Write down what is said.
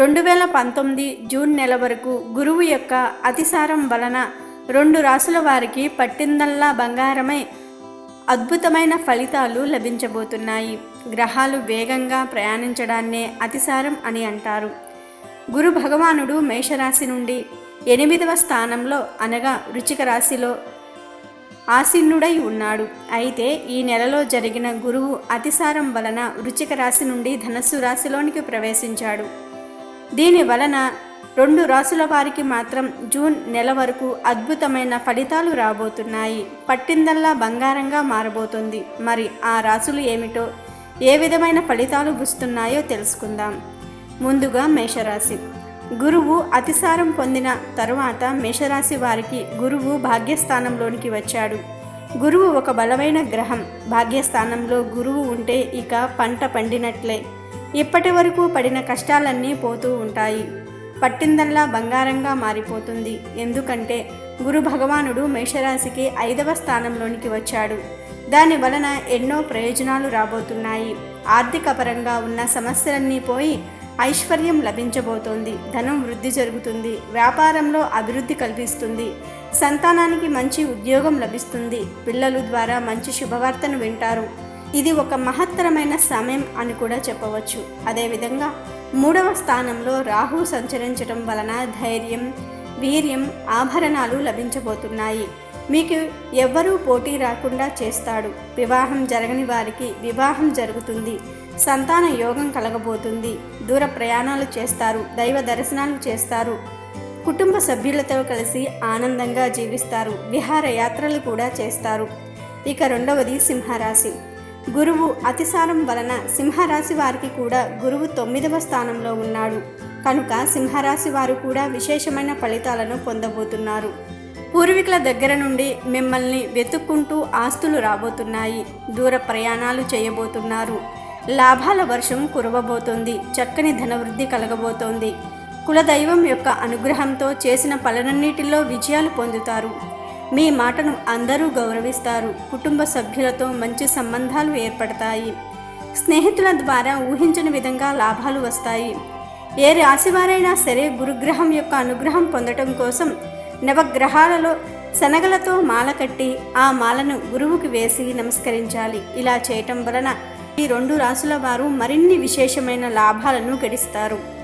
రెండు వేల పంతొమ్మిది జూన్ నెల వరకు గురువు యొక్క అతిసారం వలన రెండు రాసుల వారికి పట్టిందల్లా బంగారమై అద్భుతమైన ఫలితాలు లభించబోతున్నాయి. గ్రహాలు వేగంగా ప్రయాణించడాన్నే అతిసారం అని అంటారు. గురు భగవానుడు మేషరాశి నుండి ఎనిమిదవ స్థానంలో అనగా రుచిక రాశిలో ఆసీనుడై ఉన్నాడు. అయితే ఈ నెలలో జరిగిన గురువు అతిసారం వలన రుచిక రాశి నుండి ధనస్సు రాశిలోనికి ప్రవేశించాడు. దీని వలన రెండు రాసుల వారికి మాత్రం జూన్ నెల వరకు అద్భుతమైన ఫలితాలు రాబోతున్నాయి. పట్టిందల్లా బంగారంగా మారబోతుంది. మరి ఆ రాసులు ఏమిటో ఏ విధమైన ఫలితాలు వస్తున్నాయో తెలుసుకుందాం. ముందుగా మేషరాశి. గురువు అతిసారం పొందిన తరువాత మేషరాశి వారికి గురువు భాగ్యస్థానంలోనికి వచ్చాడు. గురువు ఒక బలమైన గ్రహం. భాగ్యస్థానంలో గురువు ఉంటే ఇక పంట పండినట్లే. ఇప్పటి వరకు పడిన కష్టాలన్నీ పోతూ ఉంటాయి. పట్టిందల్లా బంగారంగా మారిపోతుంది. ఎందుకంటే గురు భగవానుడు మేషరాశికి ఐదవ స్థానంలోనికి వచ్చాడు. దాని వలన ఎన్నో ప్రయోజనాలు రాబోతున్నాయి. ఆర్థిక పరంగా ఉన్న సమస్యలన్నీ పోయి ఐశ్వర్యం లభించబోతోంది. ధనం వృద్ధి జరుగుతుంది. వ్యాపారంలో అభివృద్ధి కల్పిస్తుంది. సంతానానికి మంచి ఉద్యోగం లభిస్తుంది. పిల్లలు ద్వారా మంచి శుభవార్తను వింటారు. ఇది ఒక మహత్తరమైన సమయం అని కూడా చెప్పవచ్చు. అదేవిధంగా మూడవ స్థానంలో రాహు సంచరించడం వలన ధైర్యం వీర్యం ఆభరణాలు లభించబోతున్నాయి. మీకు ఎవ్వరూ పోటీ రాకుండా చేస్తాడు. వివాహం జరగని వారికి వివాహం జరుగుతుంది. సంతాన యోగం కలగబోతుంది. దూర ప్రయాణాలు చేస్తారు. దైవ దర్శనాలు చేస్తారు. కుటుంబ సభ్యులతో కలిసి ఆనందంగా జీవిస్తారు. విహారయాత్రలు కూడా చేస్తారు. ఇక రెండవది సింహరాశి. గురువు అతిసారం వలన సింహరాశి వారికి కూడా గురువు తొమ్మిదవ స్థానంలో ఉన్నాడు. కనుక సింహరాశి వారు కూడా విశేషమైన ఫలితాలను పొందబోతున్నారు. పూర్వీకుల దగ్గర నుండి మిమ్మల్ని వెతుక్కుంటూ ఆస్తులు రాబోతున్నాయి. దూర ప్రయాణాలు చేయబోతున్నారు. లాభాల వర్షం కురవబోతోంది. చక్కని ధనవృద్ధి కలగబోతోంది. కులదైవం యొక్క అనుగ్రహంతో చేసిన పనులన్నిటిలో విజయాలు పొందుతారు. మీ మాటను అందరూ గౌరవిస్తారు. కుటుంబ సభ్యులతో మంచి సంబంధాలు ఏర్పడతాయి. స్నేహితుల ద్వారా ఊహించని విధంగా లాభాలు వస్తాయి. ఏ రాశివారైనా సరే గురుగ్రహం యొక్క అనుగ్రహం పొందటం కోసం నవగ్రహాలలో శనగలతో మాల కట్టి ఆ మాలను గురువుకి వేసి నమస్కరించాలి. ఇలా చేయటం వలన ఈ రెండు రాసుల వారు మరిన్ని విశేషమైన లాభాలను గడిస్తారు.